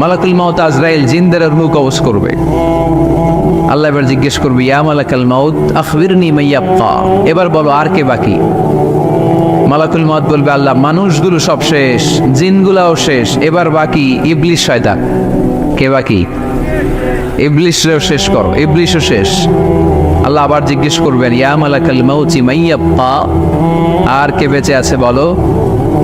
মালাকুল মাউত আজরাইল জিনদের রুহু কবজ করবে। আল্লাহ এবার জিজ্ঞেস করবে, ইয়া মালাকাল মাউত আখবিরনি মাইয়াপ্পা এবার বলো, আর কে বাকি? মালাকুল মত বলবে, আল্লাহ, মানুষগুলো সব শেষ, জিনগুলাও শেষ, এবার বাকি ইবলিশ শয়তান। কে বাকি? ইবলিশরেও শেষ করো ইবলিশও শেষ। আল্লাহ আবার জিজ্ঞেস করবেন, ইয়া মালাকাল মাউতি মাইয়াপ্পা আর কে বেঁচে আছে বলো?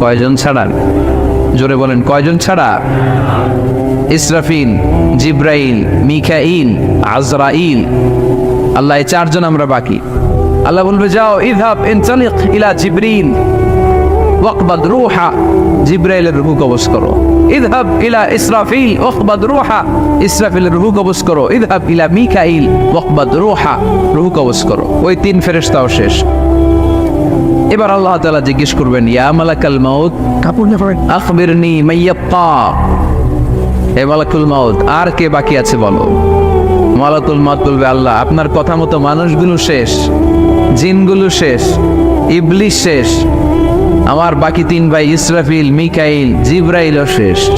কয়জন ছাড়া? জোরে বলেন, কয়জন ছাড়া? ইসরাফিল, জিব্রাইল মিখাইল আজরাইল। আল্লাহ, এই চারজন আমরা বাকি। আল্লাহ বলবে, যাও ইদহাব ইনতালিক ইলা জিব্রিল ওয়াকবাদ রুহা। জিব্রাইলের রুহু কবজ করো। ইদহাব ইলা ইসরাফিল ওয়াকবাদ রুহা। ইসরাফিলের রুহু কবজ করো। ইদহাব ইলা মিকাইল ওয়াকবাদ রুহা। রুহু কবজ করো। ওই তিন ফেরেশতাও শেষ। এবার আল্লাহ তাআলা জিজ্ঞেস করবেন ইয়া মালাকাল মাউত? কাপুর আখবিরনি মাইয়াপ্পা হে মালাকুল মাউত আর কে বাকি আছে বলো? মালাকুল মাউত বলবে আল্লাহ আপনার কথা মতো মানুষগুলো শেষ জিনগুলো শেষ ইবলিশ শেষ আমার বাকি তিন ভাই ইসরাফিল মিকাইল জিব্রাইলও শেষ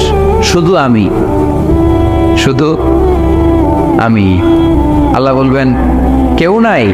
শুধু আমি। শুধু আমি? আল্লাহ বলবেন কেউ নাই।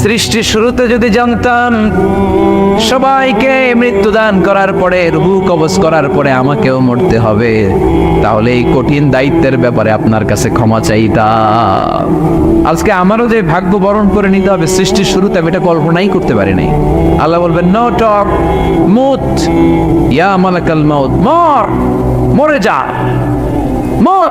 সৃষ্টি শুরুতে যদি জানতাম, সবাইকে মৃত্যুদান করার পরে, রুহু কবজ করার পরে আমাকেও মরতে হবে, তাহলে এই কঠিন দায়িত্বের ব্যাপারে আপনার কাছে ক্ষমা চাইতাম। আজকে আমারও যে ভাগ্য বরণ করে নিতে হবে, সৃষ্টির শুরুতে আমি এটা কল্পনাই করতে পারি নাই। আল্লাহ বলবেন নো টক, মুত, ইয়া মালাকাল মাউত, মর, মরে যা, মর।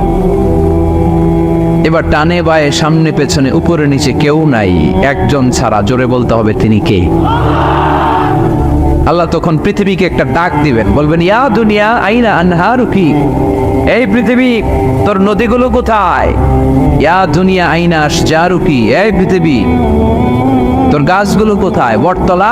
এবার টানে বায়ে সামনে পেছনে, উপরে নিচে কেউ নাই। একজন ছাড়া, জোরে বলতে হবে তিনি কে? আল্লাহ তখন পৃথিবীকে একটা ডাক দিবেন। বলবেন, ইয়া দুনিয়া, আইনা আনহারু কি এই পৃথিবী, তোর নদীগুলো কোথায়? ইয়া দুনিয়া, আইনা আসজারু কি এই পৃথিবী, তোর গাছগুলো কোথায়? বটতলা?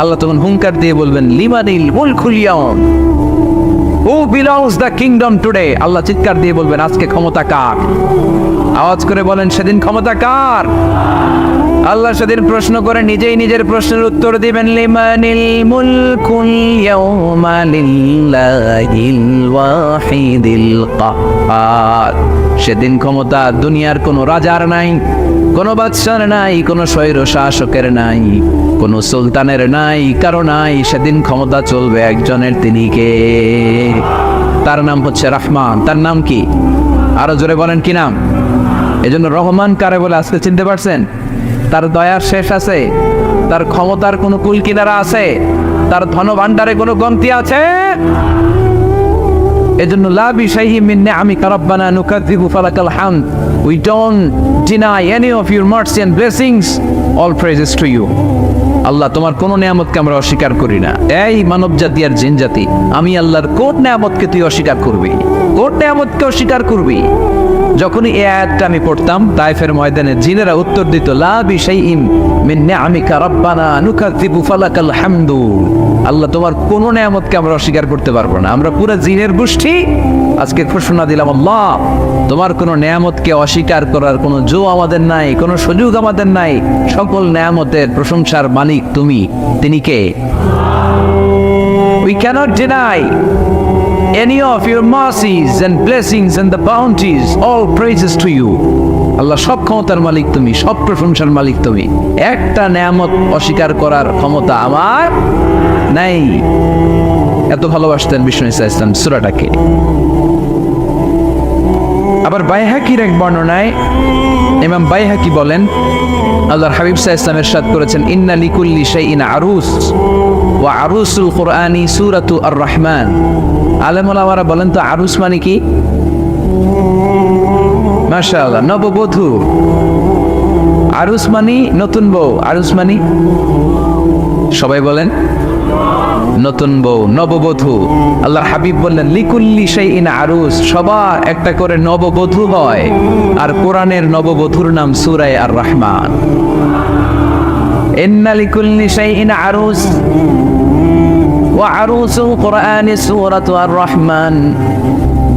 আল্লাহ তখন হুঙ্কার দিয়ে বলবেন, লিমানিল মুল খুলিয়ন who belongs the kingdom today আল্লাহ চিৎকার দিয়ে বলবেন, আজকে ক্ষমতা কার? আওয়াজ করে বলেন, সেদিন ক্ষমতা কার? আল্লাহ সেদিন প্রশ্ন করে, নিজেই নিজের প্রশ্নের উত্তর দিবেন, লিমানিল মুলকুল ইয়াউমা লিল্লাহিল ওয়াহিদিল কাহ্হার সেদিন ক্ষমতা দুনিয়ার কোনো রাজার নাই। কোনো বাদশার নাই, কোনো স্বৈর শাসকের নাই, কোনো সুলতানের নাই, কারও নাই, সেদিন ক্ষমতা চলবে একজনের তিনি কে? তার নাম হচ্ছে রহমান। তার নাম কি? আরও জোরে বলেন কি নাম? এজন্য রহমান কারে বলে আজকে চিনতে পারছেন? তার দয়ার শেষ আছে, তার ক্ষমতার কোনো কুল কিনারা আছে, তার ধন ভান্ডারে কোনো গন্তি আছে? এজন্য লাবি শাহি মিন্নে আমি কারাব্বানা নুকাযযিবু ফালাকাল হামদ। We don't deny any of your merits and blessings all praises to you Allah, তোমার কোনো নিয়ামতকে আমরা অস্বীকার করি না। এই মানব জাতি আর জিন জাতি আমি আল্লাহর কোন নিয়ামতকে তুই অস্বীকার করবি? কোন নিয়ামতকে অস্বীকার করবি? যখনই এই আয়াতটা আমি পড়তাম তাইফের ময়দানে জিনেরা উত্তর দিত, লা বিশাইইম মিন নিআমিকা রাব্বানা নুকাযযিবু ফালাকাল হামদু। আল্লাহ, তোমার কোন নিয়ামতকে আমরা অস্বীকার করতে পারব না। আমরা পুরো জিনের গোষ্ঠী। আজকে ঘোষণা দিলাম, আল্লাহ, তোমার কোনো নিয়ামতকে অস্বীকার করার কোনো জো আমাদের নাই, কোনো সুযোগ আমাদের নাই। সকল নিয়ামতের প্রশংসার মালিক তুমি। তিনি কে? We cannot deny any of your mercies and blessings and the bounties, all praises to you. আল্লাহ সব ক্ষমতার মালিক তুমি সব প্রশংসার মালিক তুমি। একটা নিয়ামত অস্বীকার করার ক্ষমতা আমার নাই। এত ভালোবাসতেন বিষ্ণু ইসা ইসলাম সুরাটাকে। আবার বাইহাকির এক বর্ণনায় ইমাম বাইহাকি বলেন, আল্লাহর হাবিব সাহা ইসলামের সাদ করেছেন, ইন্না লিকুল্লি শাইইন আরুস, ওয়া আরুসুল কোরআনি সুরাতু আর রহমান আলেমুল আমারা বলেন তো আরুস মানে কি? মাশাআল্লাহ, নববধূ। আরুস মানি নতুন বউ, আরুস মানি? সবাই বলেন নতুন বউ নববধূ আল্লাহর হাবিব বললেন লিকুল্লি সেই ইন আরুস সবার একটা করে নববধূ হয় আর কোরআনের নববধূর নাম সুরায় আর রহমান ইন্না লিকুল্লি সেই ইন আরুস وعروس القرآن سورة الرحمن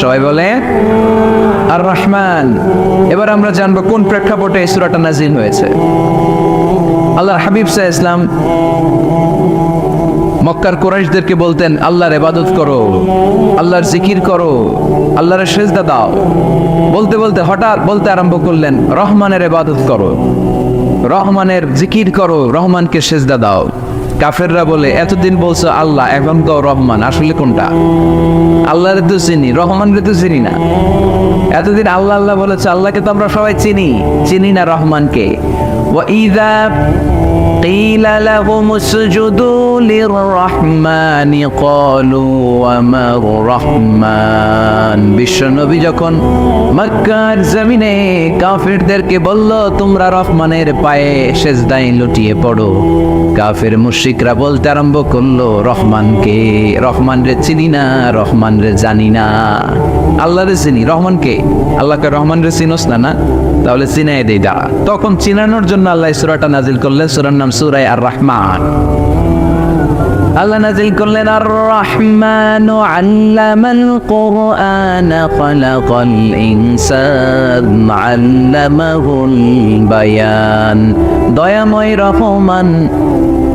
সবাই বলে, আর রহমান, এবার আমরা জানব কোন প্রেক্ষাপটে এই সুরাটা নাজিল হয়েছে। আল্লাহর হাবিব সাহ ইসলাম মক্কার কোরাইশদেরকে বলতেন, আল্লাহর এবাদত করো, আল্লাহর জিকির করো, আল্লাহর সেজদা দাও। বলতে বলতে হঠাৎ বলতে আরম্ভ করলেন, রহমানের এবাদত করো, রহমানের জিকির করো, রহমানকে সেজদা দাও। কাফেররা বলে, এতদিন বলছো আল্লাহ, এখন তো রহমান, আসলে কোনটা? আল্লাহ রে তো চিনি রহমান রে তো চিনি না। এতদিন আল্লাহ আল্লাহ বলেছে, আল্লাহকে তো আমরা সবাই চিনি চিনি না রহমানকে। ওয়া ইদা قيل لهم اسجدوا للرحمن قالوا وما الرحمن বিশ্বনবী যখন মক্কার জমিনে কাফিরদেরকে বলল তোমরা রহমানের পায়ে সেজদায় লুটিয়ে পড়ো কাফের মুশরিকরা বলতে আরম্ভ করলো রহমানকে রহমান রে চিনি না রহমান রে জানি না আল্লাহ রে চিনি রহমানকে আল্লাহকে রহমান রে চিনোস না না তাহলে চিনাই দেই দাঁড়া তখন চিনানোর জন্য আল্লাহ এই সূরাটা নাজিল করলেন সূরার নাম সূরায়ে আর রহমান আল্লাহ নাজিল করলেন আর রহমান আল্লামাল কোরআন খলাকাল ইনসান আল্লামাহুল বায়ান। দয়াময় রহমান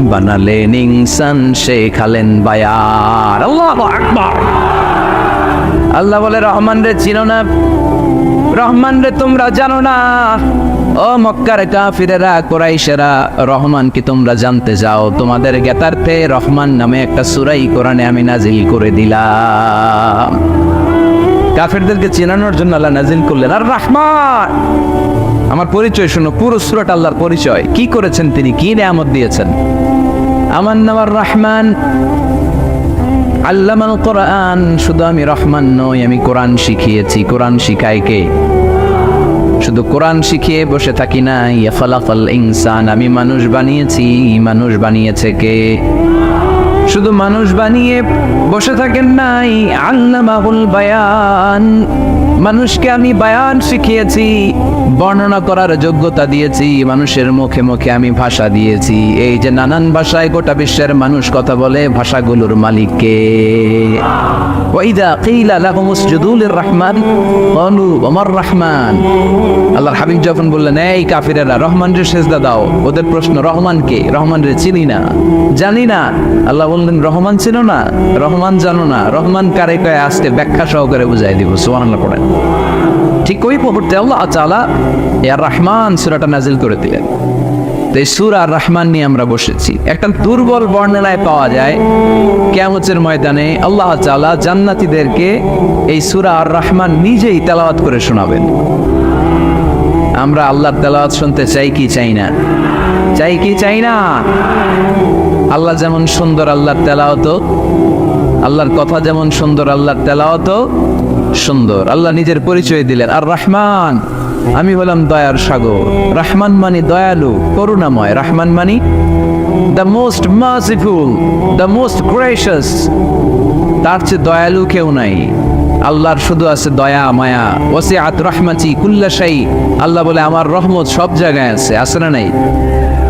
বানালেন ইনসান বায়ার। আল্লাহু আকবার। আল্লাহ বলে, রহমান রে চিনো না। রহমান রে তোমরা জানো না। ও মক্কার কাফিরেরা, কোরাইশেরা, রহমান কি তোমরা জানতে যাও তোমাদের জ্ঞাতার্থে রহমান নামে একটা সুরাই কোরআনে আমি নাজিল করে দিলাম। কাফেরদেরকে চেনানোর জন্য আল্লাহ নাজিল করলেন। আর রহমান, আমার পরিচয় শোনো, পুরো সুরাট আল্লাহর পরিচয়। কি করেছেন তিনি? কি নিয়ামত দিয়েছেন? আমার নাম রহমান। আল্লামাল কোরআন, শুধু আমি রহমান নই, আমি কোরআন শিখিয়েছি। কোরআন শিখাই কে? শুধু কোরআন শিখিয়ে বসে থাকি না ইয়াফালাফাল ইনসান, আমি মানুষ বানিয়েছি, মানুষ বানিয়েছে কে? শুধু মানুষ বানিয়ে বসে থাকেন নাই, আল্লামাহুল বায়ান। মানুষকে আমি বায়ান শিখিয়েছি, বর্ণনা করার যোগ্যতা দিয়েছি, মানুষের মুখে মুখে আমি ভাষা দিয়েছি। এই যে নানান ভাষায় গোটা বিশ্বের মানুষ কথা বলে, ভাষাগুলোর মালিককে। ওয়াইদা কিলা লাহুম উসজুদু লিররহমান, ক্বালু ওমার রহমান? আল্লাহর হাবিব যখন বললেন, এই কাফিরেরা রহমান রে সেজদা দাও। ওদের প্রশ্ন রহমান কে রহমান রে চিনি না? জানি না। আল্লাহ বললেন, রহমান ছিল না? রহমান জানো না। রহমান কারে কয়ে আসতে ব্যাখ্যা সহকারে বুঝাই দিব। সুবহানাল্লাহ পড়েন। ঠিক ওই মুহূর্তে আল্লাহ তাআলা ইয়া রহমান সূরাটা নাজিল করে দিলেন। তো এই সূরা আর রহমান নিয়ে আমরা বসেছি। একটা দুর্বল বর্ণনায় পাওয়া যায়, কিয়ামতের ময়দানে আল্লাহ তাআলা জান্নাতীদেরকে এই সূরা আর রহমান নিজেই তেলাওয়াত করে শোনাবেন। আমরা আল্লাহর তেলাওয়াত শুনতে চাই কি চাই না? চাই কি চাই না? আল্লাহ যেমন সুন্দর আল্লাহর তেলাওয়াত, আল্লাহর কথা যেমন সুন্দর আল্লাহর তেলাওয়াত সুন্দর। আল্লাহ নিজের পরিচয় দিলেন। আর রহমান, আমি হলাম দয়ার সাগর। রহমান মানি দয়ালু, করুণাময়। রহমান মানি the most merciful the most gracious তার চেয়ে দয়ালু কেউ নাই। আল্লাহর শুধু আছে দয়া, মায়া। ওসিআত রহমাতি কুল্লাশাই আল্লাহ বলে, আমার রহমত সব জায়গায় আছে। আছে না নাই?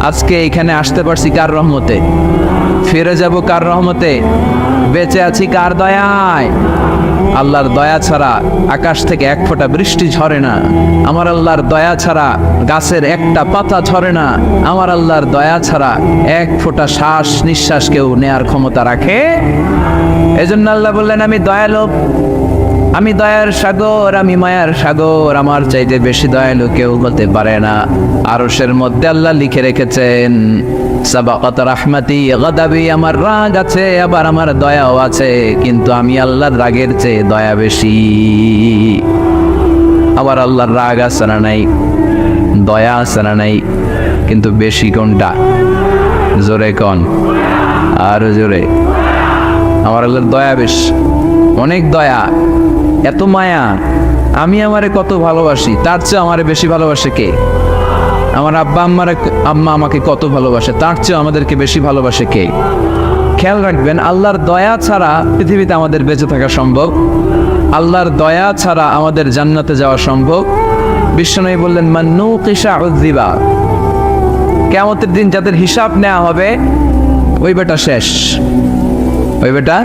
আজকে এখানে আসতে পারছি কার রহমতে? ফিরে যাব কার রহমতে? বেঁচে আছি কার দয়ায়? আল্লাহর দয়া ছাড়া আকাশ থেকে এক ফোঁটা বৃষ্টি ঝরে না। আমার আল্লাহর দয়া ছাড়া গাছের একটা পাতা ঝরে না। আমার আল্লাহর দয়া ছাড়া এক ফোঁটা শ্বাস নিঃশ্বাস কেউ নেয়ার ক্ষমতা রাখে? এজন্য আল্লাহ বললেন, আমি দয়ালু আমি দয়ার সাগর, আমি মায়ার সাগর, আমার চাইতে বেশি দয়ালু কেউ হতে পারে না। আরশের মধ্যে আল্লাহ লিখে রেখেছেন, সাবাকাত রাহমাতি, গাদাবি, আমার রাগ আছে, আবার আমার দয়াও আছে, কিন্তু আমি আল্লাহর রাগের চেয়ে দয়া বেশি। আবার আল্লাহর রাগ আছে না নাই? দয়া আছে না নাই? কিন্তু বেশি কোনটা? জোরে কন? আরও জোরে। আমার আল্লাহর দয়া বেশ। অনেক দয়া। এত মায়া। আমি আমারে কত ভালোবাসি, তার চেয়ে আমারে বেশি ভালোবাসে কে? আমার আব্বা আম্মারা আম্মা আমাকে কত ভালোবাসে, তার চেয়ে আমাদেরকে বেশি ভালোবাসে কে? খেয়াল রাখবেন, আল্লাহর দয়া ছাড়া পৃথিবীতে আমাদের বেঁচে থাকা সম্ভব। আল্লাহর দয়া ছাড়া আমাদের জান্নাতে যাওয়া সম্ভব। বিশ্বনবী বললেন মান্নু কিসা উদ্দিবা কেমতের দিন যাদের হিসাব নেওয়া হবে, ওই বেটা শেষ। ওই বেটা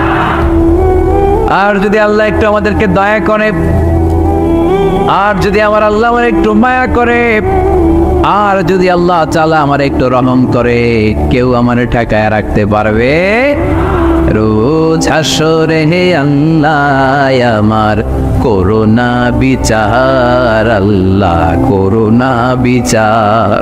আর যদি আল্লাহ একটু আমাদেরকে দয়া করে, আর যদি আমার আল্লাহ আমার একটু মায়া করে, আর যদি আল্লাহ চালা আমার একটু রহম করে, কেউ আমার ঠেকায় রাখতে পারবে? রোজ হাসরে হে আল্লাহ, আমার করোনা বিচার, আল্লাহ করোনা বিচার।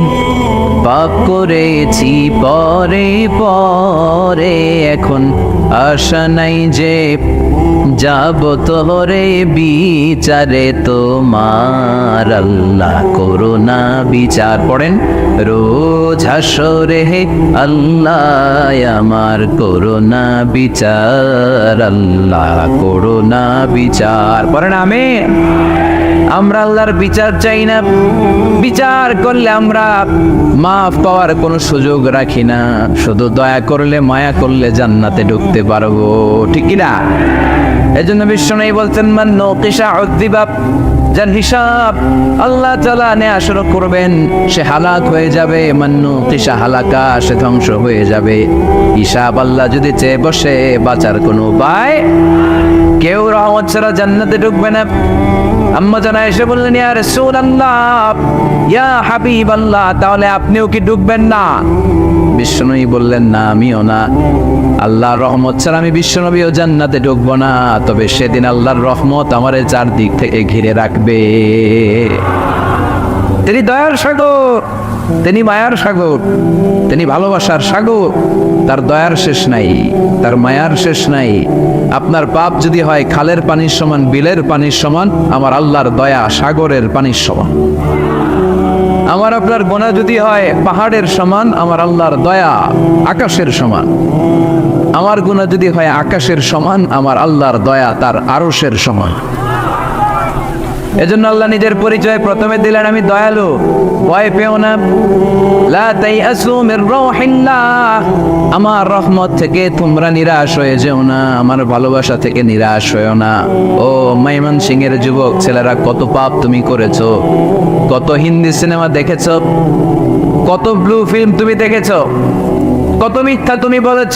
পাপ করেছি পরে পরে, এখন আশা নাই যে যাব তোরে বিচারে তোমার আল্লাহ করোনা বিচার। পড়েন, রোজ হাসরে আল্লাহ, আমার করোনা বিচার, আল্লাহ করোনা বিচার। পড়েন আমি আমরা আল্লাহর বিচার চাই না। বিচার করলে আমরা মাফ পাওয়ার কোনো সুযোগ রাখি না। শুধু দয়া করলে, মায়া করলে জান্নাতে ঢুকতে পারব। ঠিক কি না এই জন্য বিশ্ব নেই বলছেন, মান নৌকিসা উদ্দিবাব যার হিসাব আল্লাহ তালা নেয়া শুরু করবেন, সে হালাক হয়ে যাবে। মান্নু কিসা হালাকা, সে ধ্বংস হয়ে যাবে। হিসাব আল্লাহ যদি চেয়ে বসে, বাঁচার কোনো উপায়? কেউ রহমত ছাড়া জান্নাতে ঢুকবে না। আম্মা জানা এসে বললেন, ইয়া রাসূলুল্লাহ, ইয়া হাবিবাল্লাহ, তাহলে আপনিও কি ঢুকবেন না? বিশ্বনবী বললেন, না, আমিও না। আল্লাহর রহমত ছাড়া আমি বিশ্বনবীও জান্নাতে ঢুকবো না। তবে সেদিন আল্লাহর রহমত আমার চারদিক থেকে ঘিরে রাখবে। তিনি দয়ার সাগর তিনি মায়ার সাগর, তিনি ভালোবাসার সাগর। তার দয়ার শেষ নাই, তার মায়ার শেষ নাই। আপনার পাপ যদি হয়, খালের পানির সমান, বিলের পানির সমান, আমার আল্লাহর দয়া সাগরের পানির সমান। আমার আপনার গোনা যদি হয়, পাহাড়ের সমান, আমার আল্লাহর দয়া আকাশের সমান। আমার গুণা যদি হয়, আকাশের সমান, আমার আল্লাহর দয়া তার আরশের সমান। এজন্য আল্লাহ নিজের পরিচয় প্রথমে দিলেন, আমি দয়ালু, ভয় পেও না। লা তাইয়াসু মির রাহিল্লাহ, আমার রহমত থেকে তোমরা নিরাশ হয়ে যেও না, আমার ভালোবাসা থেকে নিরাশ হয়েও না। ও মাইমান সিং এর যুবক, ছেলেরা, কত পাপ তুমি করেছ, কত হিন্দি সিনেমা দেখেছ, কত ব্লু ফিল্ম তুমি দেখেছ, কত মিথ্যা তুমি বলেছ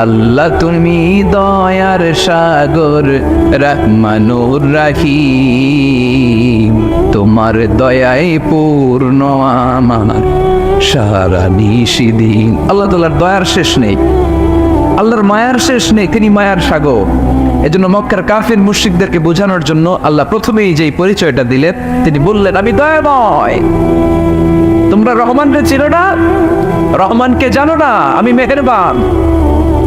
আল্লাহ তুমি দয়ার সাগর, রহমানুর রাহিম। তোমার দয়ায় পূর্ণ আমার, সারা নিশিদিন আল্লাহ তালার দয়ার শেষ নেই। আল্লাহর মায়ার শেষ নেই, তিনি মায়ার সাগর। এজন্য মক্কার কাফির মুশরিকদেরকে বোঝানোর জন্য আল্লাহ প্রথমেই যেই পরিচয়টা দিলেন, তিনি বললেন, আমি দয়াময়। তোমরা রহমানকে চিনো না? রহমানকে জানো না? আমি মেহেরবান।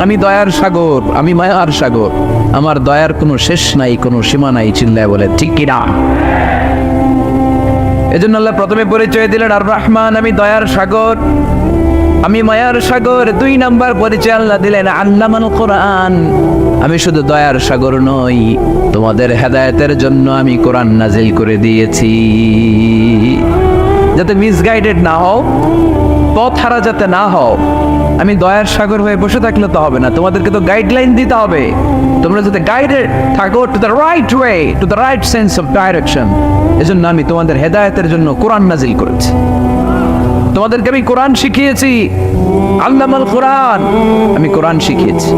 আমি দয়ার সাগর, আমি মায়ার সাগর। আমার দয়ার কোনো শেষ নাই, কোনো সীমা নাই চিল্লায় বলে, ঠিক কিনা এজন্য আল্লাহ প্রথমে পরিচয় দিলেন, আর রহমান, আমি দয়ার সাগর, আমি মায়ার সাগর। দুই নাম্বার পরিচয় আল্লাহ দিলেন আল্লামান কোরআন, আমি শুধু দয়ার সাগর নই, তোমাদের হেদায়তের জন্য আমি কোরআন নাজিল করে দিয়েছি। যাতে মিসগাইডেড না হও পথ হারা যাতে না হও আমি দয়ার সাগর হয়ে বসে থাকলে তো হবে না। তোমাদেরকে তো গাইডলাইন দিতে হবে। তোমরা যাতে গাইডেড থাকো to the right way to the right sense of direction এজন্য আমি তোমাদের হেদায়েতের জন্য কোরআন নাজিল করেছি। তোমাদেরকে আমি কোরআন শিখিয়েছি। আল্লামাল কোরআন। আমি কোরআন শিখিয়েছি।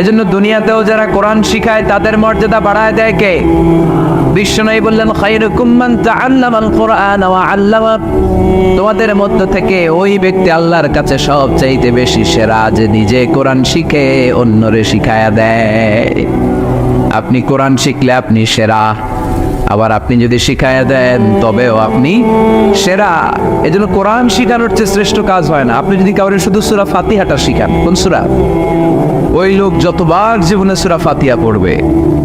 এজন্য দুনিয়াতেও যারা কোরআন শিখায়, তাদের মর্যাদা বাড়ায় দেয় কে? বিশ্বনবী বললেন কোরআন তোমাদের মধ্য থেকে ওই ব্যক্তি আল্লাহর কাছে সব চাইতে বেশি সেরা যে নিজে কোরআন শিখে, অন্যরে শিখায়া দেয়। আপনি কোরআন শিখলে আপনি সেরা, আবার আপনি যদি শিখায়া দেন, তবেও আপনি সেরা। এজন্য কোরআন শিখানোর চেয়ে শ্রেষ্ঠ কাজ হয় না। আপনি যদি কাউরে শুধু সুরা ফাতিহাটা শিখান, কোন সুরা? ওই লোক যতবার জীবনে সুরা ফাতিহা পড়বে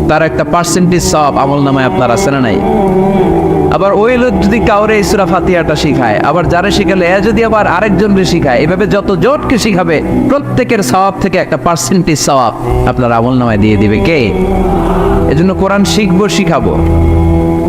তার একটা পার্সেন্টেজ সব আমল নামায় আপনার আছে না নাই? আবার ওই লোক যদি কাউরে ইসরা ফাতিয়াটা শিখায়, আবার যারা শিখালে, এ যদি আবার আরেকজনকে শিখায়, এভাবে যত জোটকে শিখাবে, প্রত্যেকের স্বভাব থেকে একটা পার্সেন্টেজ স্বভাব আপনার আমল নামায় দিয়ে দিবে কে? এজন্য কোরআন শিখব, শিখাবো।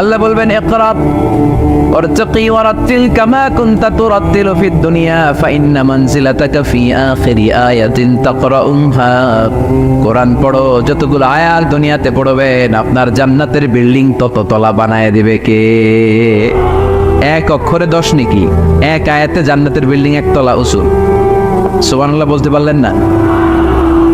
আল্লাহ বলবেন একরাব অর্চকি ওয়ারাত্তিল কামা কুনতা তুরাত্তিলু ফিদ দুনিয়া, ফাইন্না মানজিলাতাকা ফি আখিরি আয়াতিন তাকরাউহা। কোরআন পড়ো, যতগুলো আয়াত দুনিয়াতে পড়বেন, আপনার জান্নাতের বিল্ডিং তত তলা বানায় দিবে কে? এক অক্ষরে দশ নাকি? এক আয়াতে জান্নাতের বিল্ডিং এক তলা উঁচু। সুবহানাল্লাহ বলতে পারলেন না?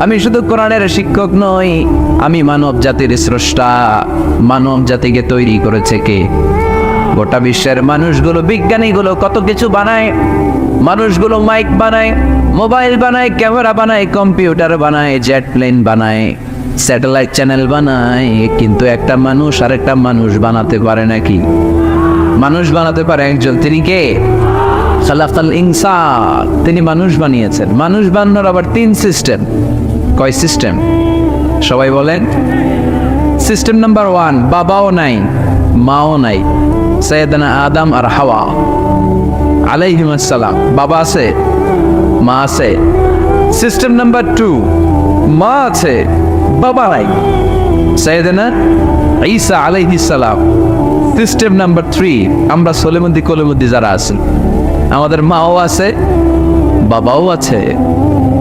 আমি শুধু কোরআনের শিক্ষক নই, আমি মানব জাতির স্রষ্টা। মানব জাতিকে তৈরি করেছে কে? গোটা বিশ্বের মানুষগুলো, বিজ্ঞানীগুলো কত কিছু বানায়? মানুষগুলো মাইক বানায়, মোবাইল বানায়, ক্যামেরা বানায়, কম্পিউটার বানায়, জেট প্লেন বানায়, স্যাটেলাইট চ্যানেল বানায়, কিন্তু একটা মানুষ আর একটা মানুষ বানাতে পারে নাকি? মানুষ বানাতে পারে একজন, তিনি কে? খালাকাল ইনসান, তিনি মানুষ বানিয়েছেন। মানুষ বানানোর আবার তিন সিস্টেম কয় সিস্টেম? সবাই বলেন। সিস্টেম নাম্বার ওয়ান, বাবাও নাই, মাও নাই সৈয়দানা আদম আর হাওয়া। আলাইহিম আসসালাম, বাবা আছে, মা আছে। সিস্টেম নাম্বার টু, মা আছে, বাবা নাই। সৈয়দানা ঈসা আলাইহিস সালাম। সিস্টেম নাম্বার থ্রি, আমরা সোলেমন্দি কোলেমন্দি যারা আছি, আমাদের মাও আছে, বাবাও আছে।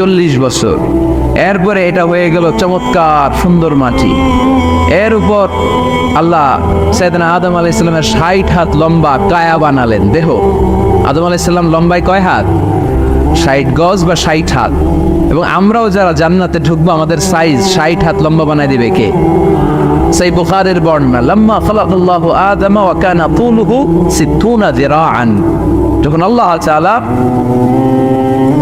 চল্লিশ বছর। এরপরে এটা হয়ে গেল চমৎকার সুন্দর মাটি। এর উপর আল্লাহ সৈয়দনা আদম আলাইহিস সালামের ষাট হাত লম্বা কায়া বানালেন। দেহ। আদম আলাইহিস সালাম লম্বায় কয় হাত? ষাট গজ বা ষাট হাত। এবং আমরাও যারা জান্নাতে ঢুকবো, আমাদের সাইজ ষাট হাত লম্বা বানায় দিবে কে? সেই বুখারের বর্ণনা, লাম্মা খালাকাল্লাহু আদম ওয়া কানা তুলুহু 60 যিরাআন। যখন আল্লাহ তাআলা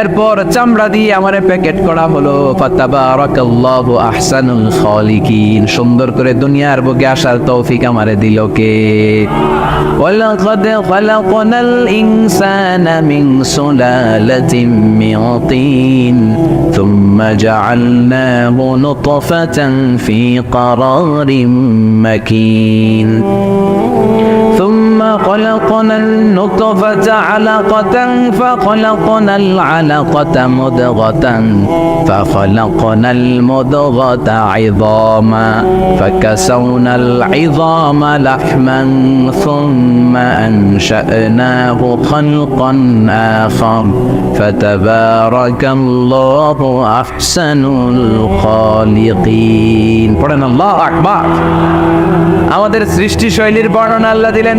এরপর চামড়া দিয়ে আমারে প্যাকেট করা হলো ফাতাবারাকাল্লাহু আহসানুল খালিকিন সুন্দর করে দুনিয়ার বুকে আসার তৌফিক আমারে দিল কে ولقد خلقنا الإنسان من سلالة من طين ثم جعلناه نطفة في قرار مكين ثم خلقنا النطفة علقة فخلقنا العلقة مضغة فخلقنا المضغة عظاما فكسونا العظام لحما ثم أنشأناه خلقا آخر فتبارك الله أحسن الخالقين পড়েন আল্লাহ আকবার আমাদের সৃষ্টি শৈলীর বর্ণনা আল্লাহ দিলেন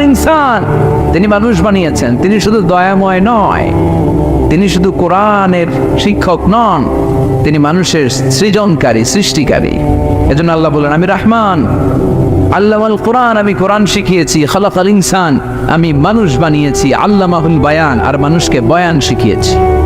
ইনসান। তিনি মানুষ বানিয়েছেন। তিনি শুধু দয়াময় নয়। তিনি শুধু কোরআনের শিক্ষক নন। তিনি মানুষের সৃজনকারী, সৃষ্টিকারী। এজন্য আল্লাহ বলেন, আমি রহমান। আল্লাহ কোরআন, আমি কোরআন শিখিয়েছি। খালাকাল ইনসান, আমি মানুষ বানিয়েছি। আল্লামাহুল বায়ান, আর মানুষকে বয়ান শিখিয়েছি।